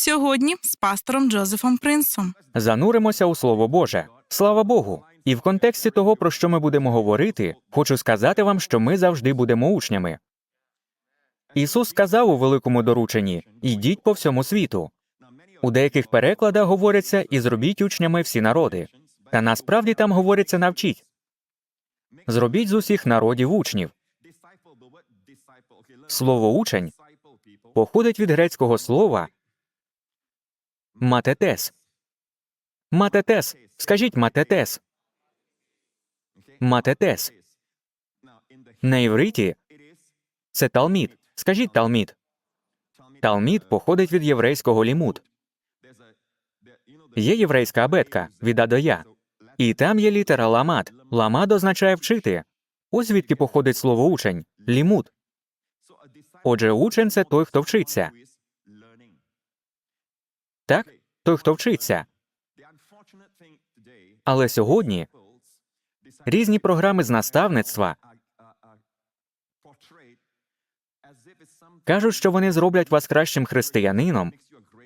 Сьогодні з пастором Джозефом Принсом. Зануримося у Слово Боже. Слава Богу! І в контексті того, про що ми будемо говорити, хочу сказати вам, що ми завжди будемо учнями. Ісус сказав у великому дорученні: ідіть по всьому світу. У деяких перекладах говориться і зробіть учнями всі народи. Та насправді там говориться навчіть. Зробіть з усіх народів учнів. Слово учень походить від грецького слова матетес. Матетес. Скажіть матетес. Матетес. На івриті це талмід. Скажіть талмід. Талмід походить від єврейського лімуд. Є єврейська абетка від А до Я. І там є літера ламад. Ламад означає вчити. Ось звідки походить слово учень лімуд. Отже, учень це той, хто вчиться. Так? Той, хто вчиться. Але сьогодні різні програми з наставництва кажуть, що вони зроблять вас кращим християнином,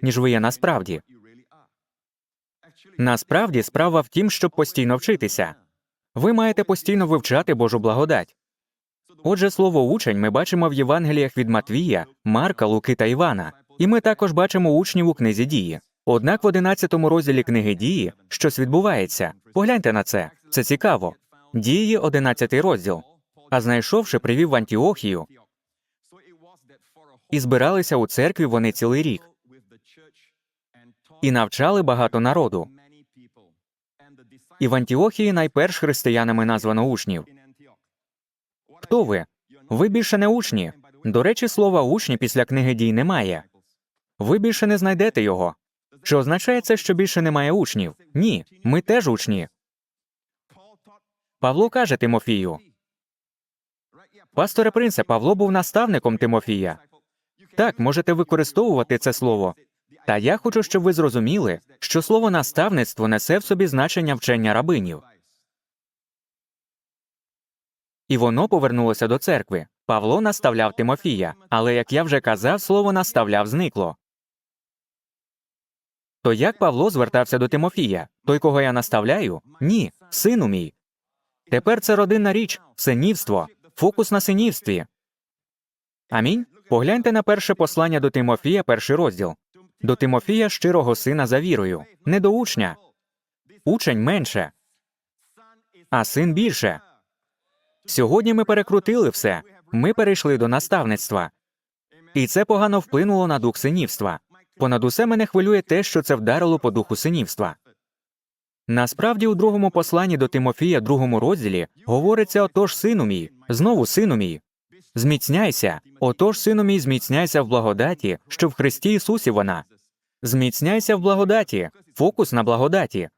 ніж ви є насправді. Насправді справа в тім, щоб постійно вчитися. Ви маєте постійно вивчати Божу благодать. Отже, слово учень ми бачимо в Євангеліях від Матвія, Марка, Луки та Івана, і ми також бачимо учнів у книзі дії. Однак в 11 розділі книги дії щось відбувається. Погляньте на це. Це цікаво. Дії 11 розділ. А знайшовши, привів в Антіохію, і збиралися у церкві вони цілий рік, і навчали багато народу. І в Антіохії найперш християнами названо учнів. Хто ви? Ви більше не учні. До речі, слова учні після книги дій немає. Ви більше не знайдете його. Чи означає це, що більше немає учнів? Ні, ми теж учні. Павло каже Тимофію. Пасторе принце, Павло був наставником Тимофія. Так, можете використовувати це слово. Та я хочу, щоб ви зрозуміли, що слово наставництво несе в собі значення вчення рабинів. І воно повернулося до церкви. Павло наставляв Тимофія, але, як я вже казав, слово наставляв зникло. То як Павло звертався до Тимофія? Той, кого я наставляю? Ні, сину мій. Тепер це родинна річ, синівство, фокус на синівстві. Амінь. Погляньте на перше послання до Тимофія, перший розділ. До Тимофія щирого сина за вірою, не до учня. Учень менше, а син більше. Сьогодні ми перекрутили все. Ми перейшли до наставництва. І це погано вплинуло на дух синівства. Понад усе мене хвилює те, що це вдарило по духу синівства. Насправді, у другому посланні до Тимофія, другому розділі, говориться отож, сину мій, знову сину мій. Зміцняйся, отож, сину мій, зміцняйся в благодаті, що в Христі Ісусі вона. Зміцняйся в благодаті, фокус на благодаті.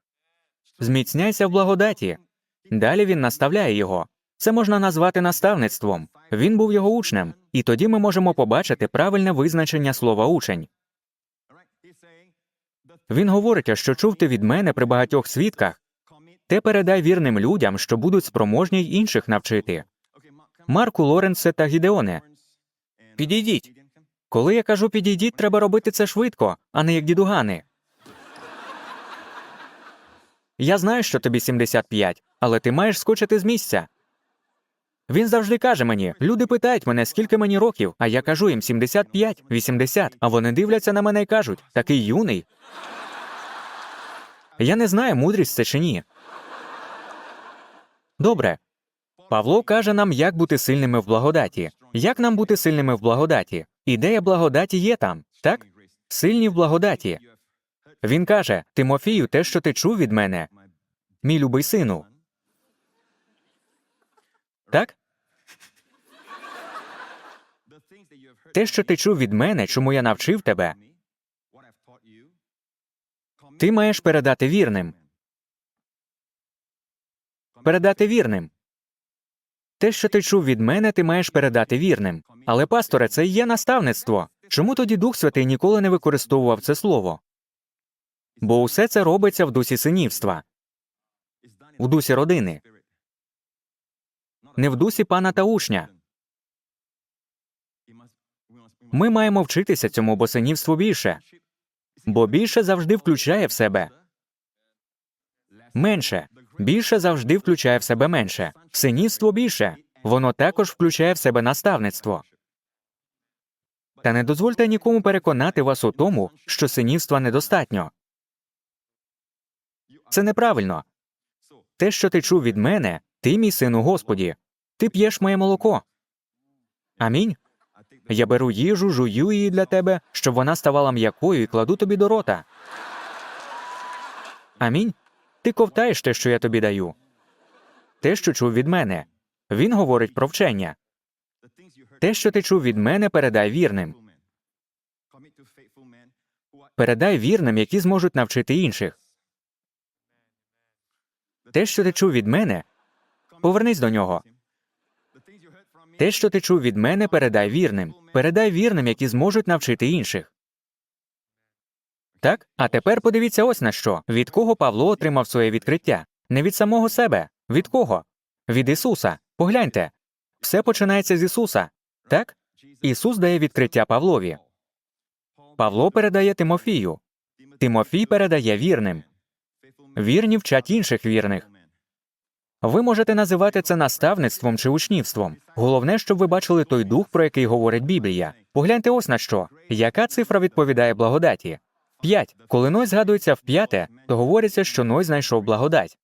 Зміцняйся в благодаті. Далі він наставляє його. Це можна назвати наставництвом. Він був його учнем, і тоді ми можемо побачити правильне визначення слова учень. Він говорить, що чув ти від мене при багатьох свідках, те передай вірним людям, що будуть спроможні й інших навчити. Марку Лоренсе та Гідеоне. Підійдіть. Коли я кажу підійдіть, треба робити це швидко, а не як дідугани. Я знаю, що тобі 75, але ти маєш скочити з місця. Він завжди каже мені: люди питають мене, скільки мені років, а я кажу їм 75, 80, а вони дивляться на мене і кажуть, такий юний. Я не знаю, мудрість це чи ні. Добре. Павло каже нам, як бути сильними в благодаті. Як нам бути сильними в благодаті? Ідея благодаті є там, так? Сильні в благодаті. Він каже: Тимофію, те, що ти чув від мене, мій любий сину. Так? Те, що ти чув від мене, чому я навчив тебе, ти маєш передати вірним. Передати вірним. Те, що ти чув від мене, ти маєш передати вірним. Але, пасторе, це є наставництво. Чому тоді Дух Святий ніколи не використовував це слово? Бо усе це робиться в дусі синівства, в дусі родини, не в дусі пана та учня. Ми маємо вчитися цьому, бо синівство більше. Бо більше завжди включає в себе менше. Більше завжди включає в себе менше. Синівство більше. Воно також включає в себе наставництво. Та не дозвольте нікому переконати вас у тому, що синівства недостатньо. Це неправильно. Те, що ти чув від мене, ти мій син у Господі. Ти п'єш моє молоко. Амінь. Я беру їжу, жую її для тебе, щоб вона ставала м'якою і кладу тобі до рота. Амінь. Ти ковтаєш те, що я тобі даю. Те, що чув від мене. Він говорить про вчення. Те, що ти чув від мене, передай вірним. Передай вірним, які зможуть навчити інших. Те, що ти чув від мене, повернись до нього. Те, що ти чув від мене, передай вірним. Передай вірним, які зможуть навчити інших. Так? А тепер подивіться ось на що. Від кого Павло отримав своє відкриття? Не від самого себе. Від кого? Від Ісуса. Погляньте. Все починається з Ісуса. Так? Ісус дає відкриття Павлові. Павло передає Тимофію. Тимофій передає вірним. Вірні вчать інших вірних. Ви можете називати це наставництвом чи учнівством. Головне, щоб ви бачили той дух, про який говорить Біблія. Погляньте ось на що. Яка цифра відповідає благодаті? П'ять. Коли Ной згадується в п'яте, то говориться, що Ной знайшов благодать.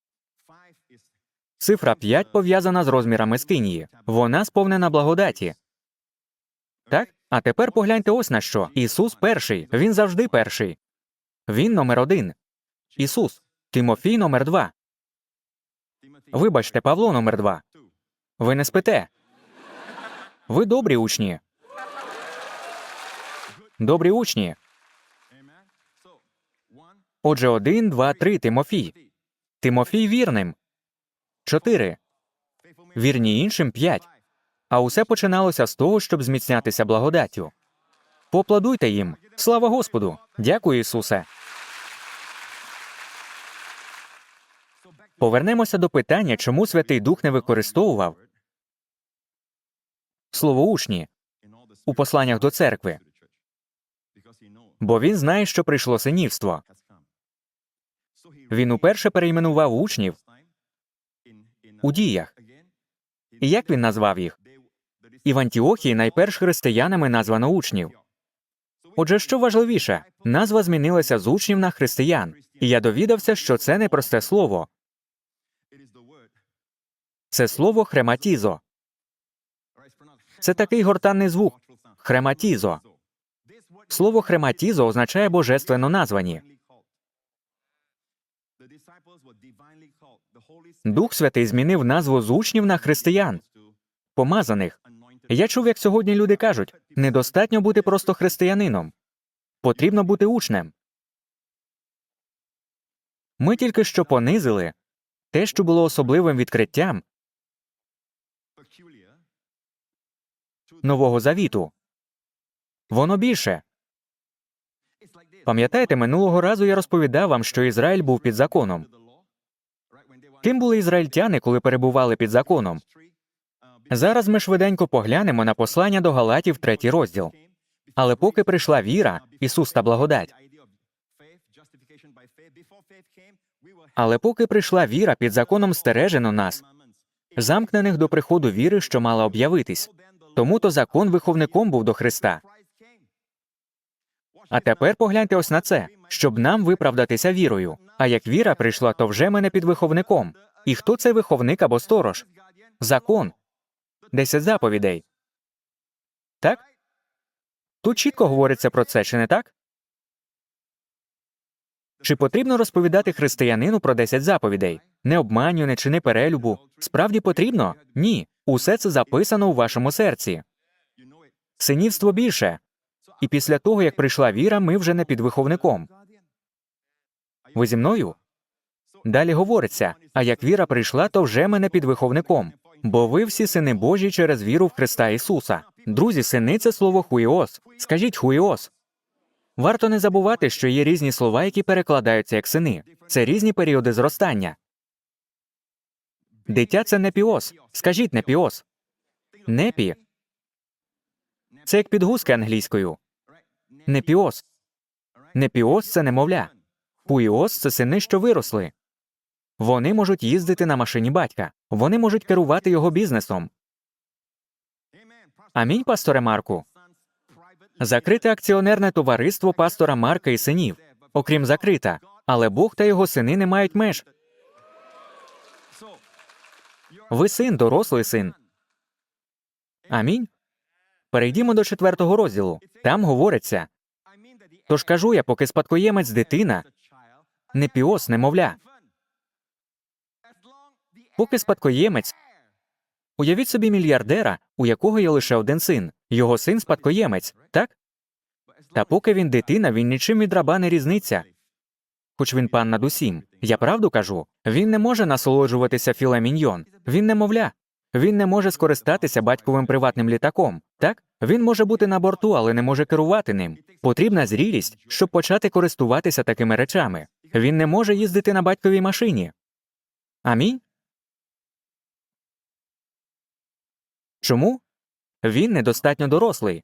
Цифра 5 пов'язана з розмірами скинії. Вона сповнена благодаті. Так? А тепер погляньте ось на що. Ісус перший. Він завжди перший. Він номер один. Ісус. Тимофій номер два. Вибачте, Павло номер два. Ви не спите. Ви добрі учні. Добрі учні. Отже, один, два, три. Тимофій. Тимофій вірним. Чотири. Вірні іншим п'ять. А усе починалося з того, щоб зміцнятися благодаттю. Поаплодуйте їм. Слава Господу! Дякую, Ісусе. Повернемося до питання, чому Святий Дух не використовував слово учні у посланнях до церкви, бо він знає, що прийшло синівство. Він уперше перейменував учнів у діях. І як він назвав їх? І в Антіохії найперш християнами названо учнів. Отже, що важливіше, назва змінилася з учнів на християн, і я довідався, що це не просте слово. Це слово хрематізо. Це такий гортанний звук хрематізо. Слово хрематізо означає божественно названі. Дух Святий змінив назву з учнів на християн, помазаних. Я чув, як сьогодні люди кажуть: недостатньо бути просто християнином, потрібно бути учнем. Ми тільки що понизили те, що було особливим відкриттям Нового Завіту. Воно більше. Пам'ятаєте, минулого разу я розповідав вам, що Ізраїль був під законом. Ким були ізраїльтяни, коли перебували під законом? Зараз ми швиденько поглянемо на послання до Галатів, третій розділ. Але поки прийшла віра, Ісус та благодать. Але поки прийшла віра, під законом стережено нас, замкнених до приходу віри, що мала об'явитись. Тому то закон виховником був до Христа. А тепер погляньте ось на це, щоб нам виправдатися вірою. А як віра прийшла, то вже мене під виховником. І хто цей виховник або сторож? Закон. Десять заповідей. Так? Тут чітко говориться про це, чи не так? Чи потрібно розповідати християнину про десять заповідей? Не обманю, не чини перелюбу. Справді потрібно? Ні. Усе це записано у вашому серці. Синівство більше. І після того, як прийшла віра, ми вже не під виховником. Ви зі мною? Далі говориться: а як віра прийшла, то вже мене під виховником. Бо ви всі сини Божі через віру в Христа Ісуса. Друзі, сини це слово хуїос. Скажіть хуїос. Варто не забувати, що є різні слова, які перекладаються як сини. Це різні періоди зростання. Дитя це не піос. Скажіть не піос. Непі. Це як підгузки англійською. Не піос. Непіос це немовля. Пуїос це сини, що виросли. Вони можуть їздити на машині батька, вони можуть керувати його бізнесом. Амінь, пасторе Марку. Закрите акціонерне товариство пастора Марка і синів, окрім закрита, але Бог та його сини не мають меж. Ви син, дорослий син. Амінь. Перейдімо до четвертого розділу. Там говориться. Тож кажу я, поки спадкоємець дитина, не піос, немовля. Поки спадкоємець. Уявіть собі мільярдера, у якого є лише один син. Його син спадкоємець, так? Та поки він дитина, він нічим від раба не різниця. Хоч він пан над усім. Я правду кажу, він не може насолоджуватися філе. Він немовля. Він не може скористатися батьковим приватним літаком. Так? Він може бути на борту, але не може керувати ним. Потрібна зрілість, щоб почати користуватися такими речами. Він не може їздити на батьковій машині. Амінь. Чому? Він недостатньо дорослий.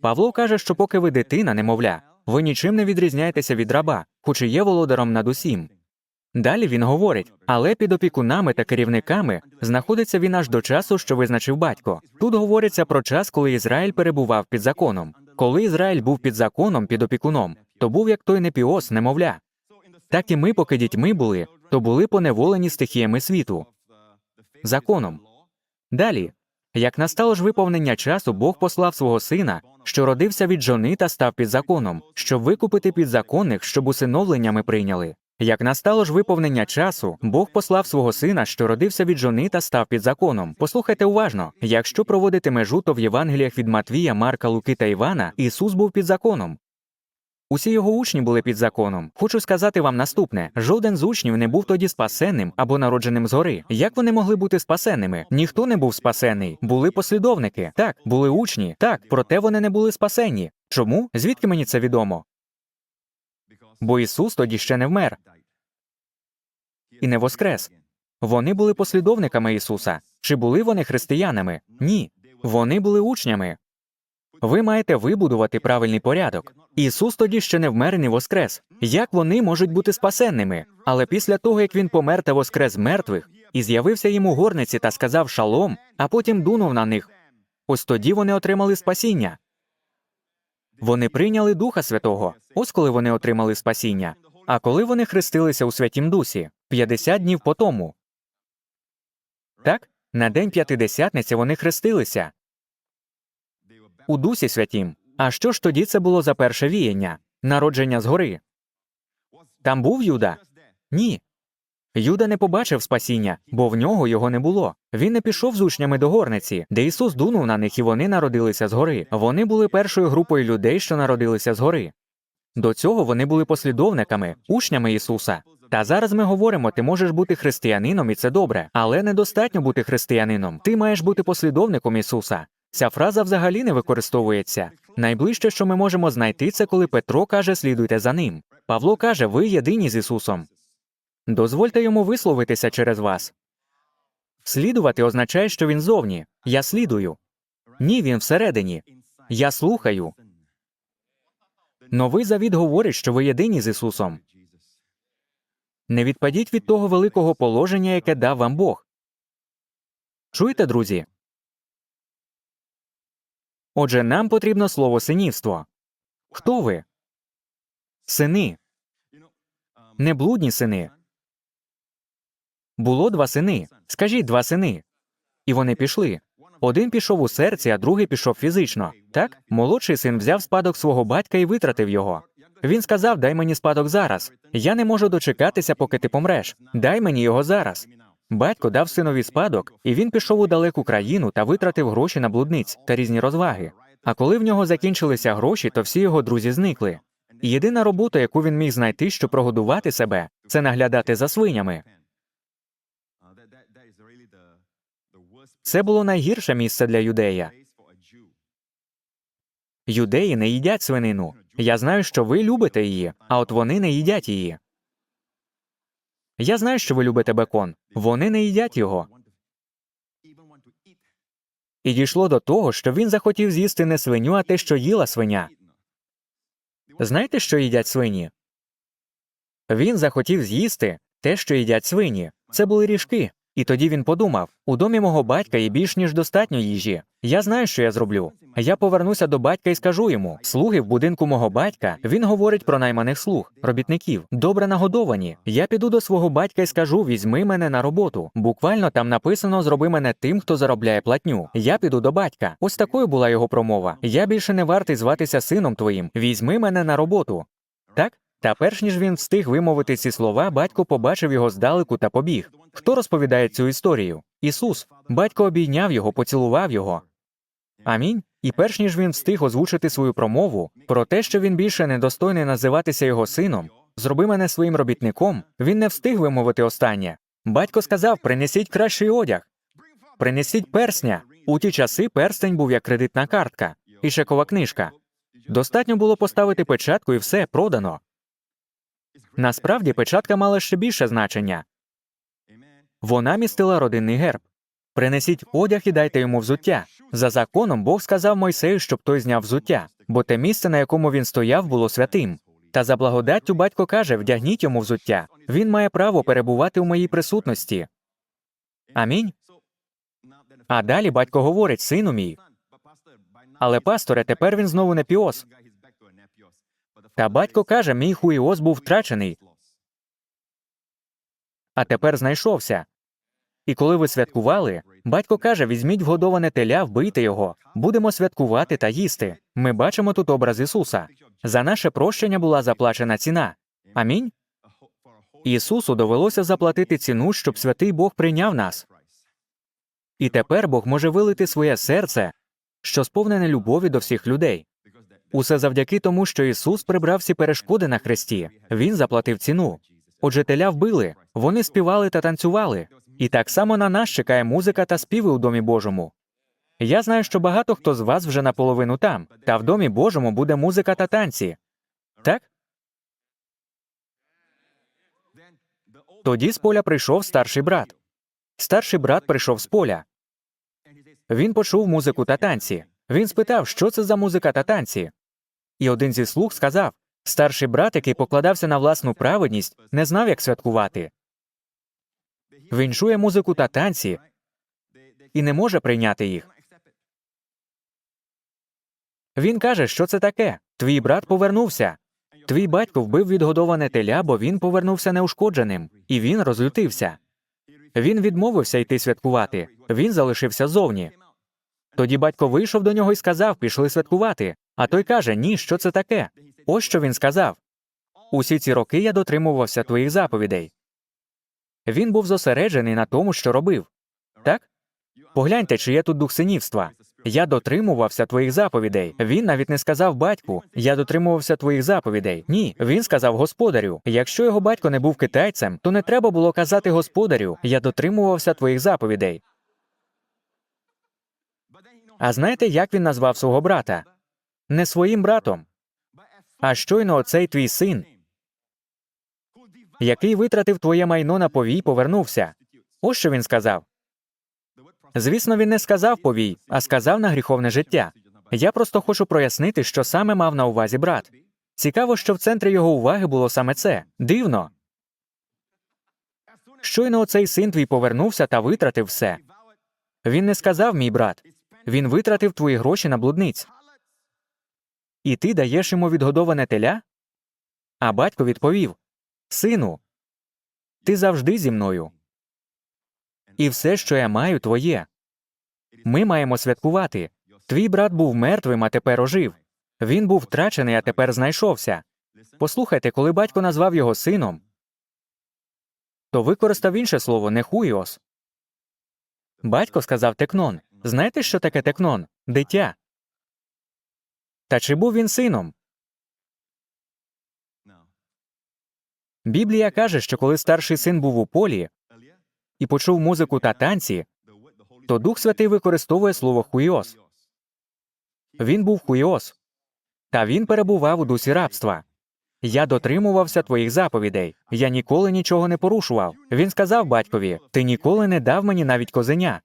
Павло каже, що поки ви дитина, немовля, ви нічим не відрізняєтеся від раба, хоч і є володаром над усім. Далі він говорить, але під опікунами та керівниками знаходиться він аж до часу, що визначив батько. Тут говориться про час, коли Ізраїль перебував під законом. Коли Ізраїль був під законом, під опікуном, то був як той непіос, немовля. Так і ми, поки дітьми були, то були поневолені стихіями світу, законом. Далі, як настало ж виповнення часу, Бог послав свого сина, що родився від жони та став під законом, щоб викупити підзаконних, щоб усиновлення ми прийняли. Як настало ж виповнення часу, Бог послав свого сина, що родився від жони та став під законом. Послухайте уважно: якщо проводити межу, то в Євангеліях від Матвія, Марка, Луки та Івана Ісус був під законом. Усі його учні були під законом. Хочу сказати вам наступне: жоден з учнів не був тоді спасенним або народженим згори. Як вони могли бути спасенними? Ніхто не був спасений. Були послідовники, так, були учні, так, проте вони не були спасені. Чому? Звідки мені це відомо? Бо Ісус тоді ще не вмер і не воскрес. Вони були послідовниками Ісуса. Чи були вони християнами? Ні. Вони були учнями. Ви маєте вибудувати правильний порядок. Ісус тоді ще не вмер і не воскрес. Як вони можуть бути спасенними? Але після того, як він помер та воскрес мертвих, і з'явився їм у горниці та сказав шалом, а потім дунув на них. Ось тоді вони отримали спасіння. Вони прийняли Духа Святого. Ось коли вони отримали спасіння. А коли вони хрестилися у Святім Дусі 50 днів по тому. Так, на день п'ятидесятниці вони хрестилися у Дусі Святім. А що ж тоді це було за перше віяння? Народження згори? Там був Юда? Ні. Юда не побачив спасіння, бо в нього його не було. Він не пішов з учнями до горниці, де Ісус дунув на них, і вони народилися згори. Вони були першою групою людей, що народилися згори. До цього вони були послідовниками, учнями Ісуса. Та зараз ми говоримо, ти можеш бути християнином, і це добре, але недостатньо бути християнином. Ти маєш бути послідовником Ісуса. Ця фраза взагалі не використовується. Найближче, що ми можемо знайти, це коли Петро каже, слідуйте за ним. Павло каже, ви єдині з Ісусом. Дозвольте йому висловитися через вас. Слідувати означає, що він зовні. Я слідую. Ні, він всередині. Я слухаю. Новий завіт говорить, що ви єдині з Ісусом. Не відпадіть від того великого положення, яке дав вам Бог. Чуєте, друзі? Отже, нам потрібно слово синівство. Хто ви? Сини. Не блудні сини. Було два сини. Скажіть два сини. І вони пішли. Один пішов у серці, а другий пішов фізично. Так, молодший син взяв спадок свого батька і витратив його. Він сказав: Дай мені спадок зараз. Я не можу дочекатися, поки ти помреш. Дай мені його зараз. Батько дав синові спадок, і він пішов у далеку країну та витратив гроші на блудниць та різні розваги. А коли в нього закінчилися гроші, то всі його друзі зникли. І єдина робота, яку він міг знайти, щоб прогодувати себе, це наглядати за свинями. Це було найгірше місце для юдея. Юдеї не їдять свинину. Я знаю, що ви любите її, а от вони не їдять її. Я знаю, що ви любите бекон. Вони не їдять його. І дійшло до того, що він захотів з'їсти не свиню, а те, що їла свиня. Знаєте, що їдять свині? Він захотів з'їсти те, що їдять свині. Це були ріжки. І тоді він подумав: у домі мого батька є більш ніж достатньо їжі. Я знаю, що я зроблю. Я повернуся до батька і скажу йому: слуги в будинку мого батька. Він говорить про найманих слуг, робітників, добре нагодовані. Я піду до свого батька і скажу: візьми мене на роботу. Буквально там написано: зроби мене тим, хто заробляє платню. Я піду до батька. Ось такою була його промова. Я більше не вартий зватися сином твоїм. Візьми мене на роботу. Так? Та перш ніж він встиг вимовити ці слова, батько побачив його здалеку та побіг. Хто розповідає цю історію? Ісус. Батько обійняв його, поцілував його. Амінь. І перш ніж він встиг озвучити свою промову про те, що він більше недостойний називатися його сином, зроби мене своїм робітником, він не встиг вимовити останнє. Батько сказав: принесіть кращий одяг, принесіть персня. У ті часи перстень був як кредитна картка і чекова книжка. Достатньо було поставити печатку і все продано. Насправді печатка мала ще більше значення. Вона містила родинний герб. Принесіть одяг і дайте йому взуття. За законом Бог сказав Мойсею, щоб той зняв взуття, бо те місце, на якому він стояв, було святим. Та за благодаттю батько каже: вдягніть йому взуття. Він має право перебувати у моїй присутності. Амінь. А далі батько говорить: сину мій. Але пасторе, тепер він знову не піос. Та батько каже: мій хуїос був втрачений, а тепер знайшовся. І коли ви святкували, батько каже: візьміть вгодоване теля, вбийте його, будемо святкувати та їсти. Ми бачимо тут образ Ісуса. За наше прощення була заплачена ціна. Амінь. Ісусу довелося заплатити ціну, щоб святий Бог прийняв нас. І тепер Бог може вилити своє серце, що сповнене любові до всіх людей. Усе завдяки тому, що Ісус прибрав всі перешкоди на хресті. Він заплатив ціну. Отже, теля вбили, вони співали та танцювали. І так само на нас чекає музика та співи у Домі Божому. Я знаю, що багато хто з вас вже наполовину там, та в Домі Божому буде музика та танці. Так? Тоді з поля прийшов старший брат. Старший брат прийшов з поля. Він почув музику та танці. Він спитав, що це за музика та танці. І один зі слуг сказав: старший брат, який покладався на власну праведність, не знав, як святкувати. Він чує музику та танці і не може прийняти їх. Він каже, що це таке. Твій брат повернувся. Твій батько вбив відгодоване теля, бо він повернувся неушкодженим, і він розлютився. Він відмовився йти святкувати. Він залишився зовні. Тоді батько вийшов до нього і сказав: пішли святкувати. А той каже: Ні, що це таке? Ось що він сказав. Усі ці роки я дотримувався твоїх заповідей. Він був зосереджений на тому, що робив. Так? Погляньте, чи є тут дух синівства. Я дотримувався твоїх заповідей. Він навіть не сказав батьку, я дотримувався твоїх заповідей. Ні, він сказав господарю. Якщо його батько не був китайцем, то не треба було казати господарю, я дотримувався твоїх заповідей. А знаєте, як він назвав свого брата? Не своїм братом, а щойно оцей твій син, який витратив твоє майно на повій, повернувся. Ось що він сказав. Звісно, він не сказав повій, а сказав на гріховне життя. Я просто хочу прояснити, що саме мав на увазі брат. Цікаво, що в центрі його уваги було саме це. Дивно. Щойно оцей син твій повернувся та витратив все. Він не сказав, мій брат. Він витратив твої гроші на блудниць. І ти даєш йому відгодоване теля? А батько відповів Сину, ти завжди зі мною. І все, що я маю, твоє. Ми маємо святкувати. Твій брат був мертвим, а тепер ожив. Він був втрачений, а тепер знайшовся. Послухайте, коли батько назвав його сином, то використав інше слово не хуйос. Батько сказав текнон. Знаєте, що таке текнон? Дитя. Та чи був він сином? Біблія каже, що коли старший син був у полі і почув музику та танці, то Дух Святий використовує слово хуйос. Він був хуйос, та він перебував у дусі рабства. Я дотримувався твоїх заповідей. Я ніколи нічого не порушував. Він сказав батькові: Ти ніколи не дав мені навіть козеня,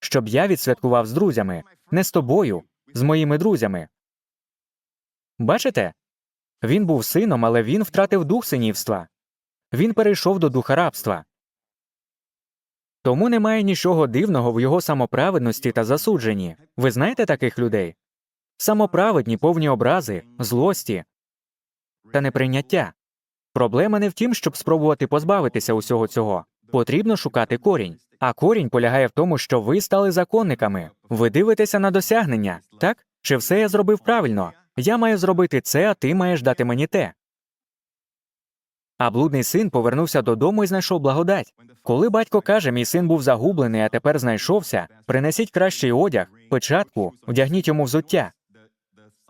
щоб я відсвяткував з друзями, не з тобою, з моїми друзями. Бачите? Він був сином, але він втратив дух синівства. Він перейшов до духа рабства. Тому немає нічого дивного в його самоправедності та засудженні. Ви знаєте таких людей? Самоправедні, повні образи, злості та неприйняття. Проблема не в тім, щоб спробувати позбавитися усього цього. Потрібно шукати корінь. А корінь полягає в тому, що ви стали законниками. Ви дивитеся на досягнення, так? Чи все я зробив правильно? Я маю зробити це, а ти маєш дати мені те. А блудний син повернувся додому і знайшов благодать. Коли батько каже, мій син був загублений, а тепер знайшовся, принесіть кращий одяг, печатку, вдягніть йому взуття.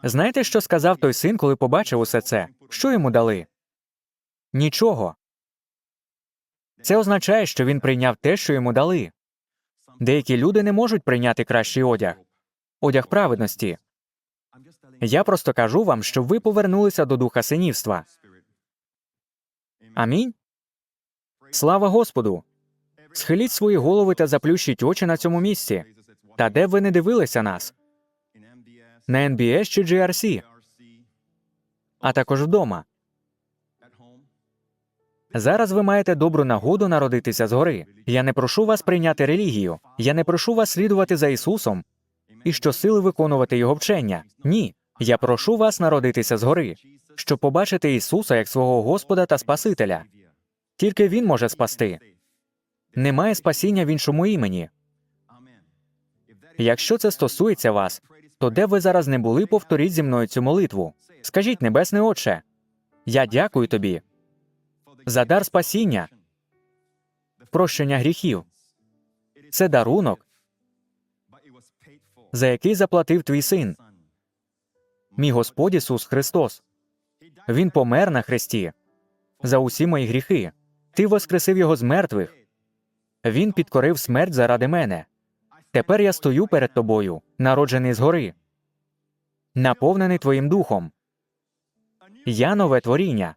Знаєте, що сказав той син, коли побачив усе це? Що йому дали? Нічого. Це означає, що він прийняв те, що йому дали. Деякі люди не можуть прийняти кращий одяг, одяг праведності. Я просто кажу вам, щоб ви повернулися до духа синівства. Амінь. Слава Господу! Схиліть свої голови та заплющіть очі на цьому місці. Та де б ви не дивилися нас? На NBS чи GRC, а також вдома. Зараз ви маєте добру нагоду народитися згори. Я не прошу вас прийняти релігію. Я не прошу вас слідувати за Ісусом і щосили виконувати Його вчення. Ні. Я прошу вас народитися згори, щоб побачити Ісуса як свого Господа та Спасителя. Тільки Він може спасти. Немає спасіння в іншому імені. Якщо це стосується вас, то де ви зараз не були, повторіть зі мною цю молитву. Скажіть, Небесний Отче, я дякую тобі за дар спасіння, прощення гріхів. Це дарунок, за який заплатив твій син, мій Господь Ісус Христос. Він помер на хресті за усі мої гріхи. Ти воскресив його з мертвих. Він підкорив смерть заради мене. Тепер я стою перед тобою, народжений згори, наповнений Твоїм духом. Я нове творіння.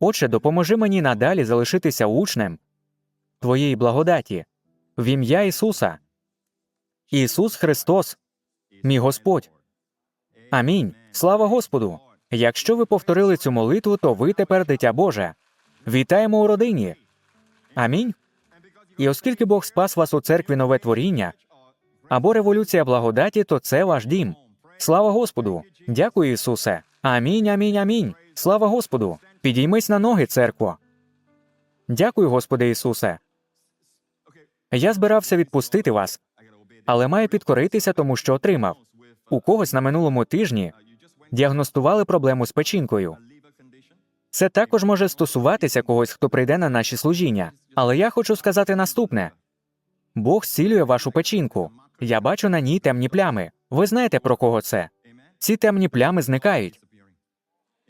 Отче, допоможи мені надалі залишитися учнем Твоєї благодаті в ім'я Ісуса. Ісус Христос, мій Господь. Амінь. Слава Господу. Якщо ви повторили цю молитву, то ви тепер дитя Боже. Вітаємо у родині. Амінь. І оскільки Бог спас вас у церкві нове творіння або революція благодаті, то це ваш дім. Слава Господу! Дякую, Ісусе. Амінь, амінь, амінь. Слава Господу! Підіймись на ноги, церкво. Дякую, Господи Ісусе. Я збирався відпустити вас, але маю підкоритися тому, що отримав. У когось на минулому тижні діагностували проблему з печінкою. Це також може стосуватися когось, хто прийде на наші служіння. Але я хочу сказати наступне: Бог зцілює вашу печінку. Я бачу на ній темні плями. Ви знаєте про кого це? Ці темні плями зникають.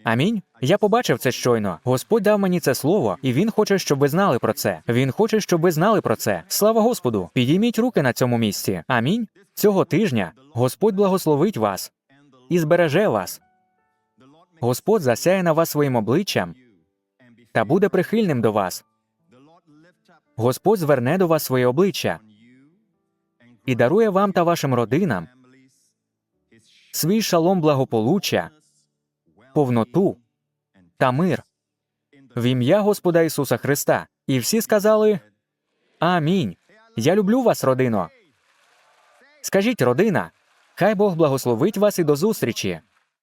Амінь. Я побачив це щойно. Господь дав мені це слово, і він хоче, щоб ви знали про це. Він хоче, щоб ви знали про це. Слава Господу! Підійміть руки на цьому місці. Амінь. Цього тижня Господь благословить вас і збереже вас. Господь засяє на вас своїм обличчям та буде прихильним до вас. Господь зверне до вас своє обличчя і дарує вам та вашим родинам свій шалом благополуччя, повноту та мир в ім'я Господа Ісуса Христа. І всі сказали Амінь. Я люблю вас, родино. Скажіть, родина, хай Бог благословить вас і до зустрічі.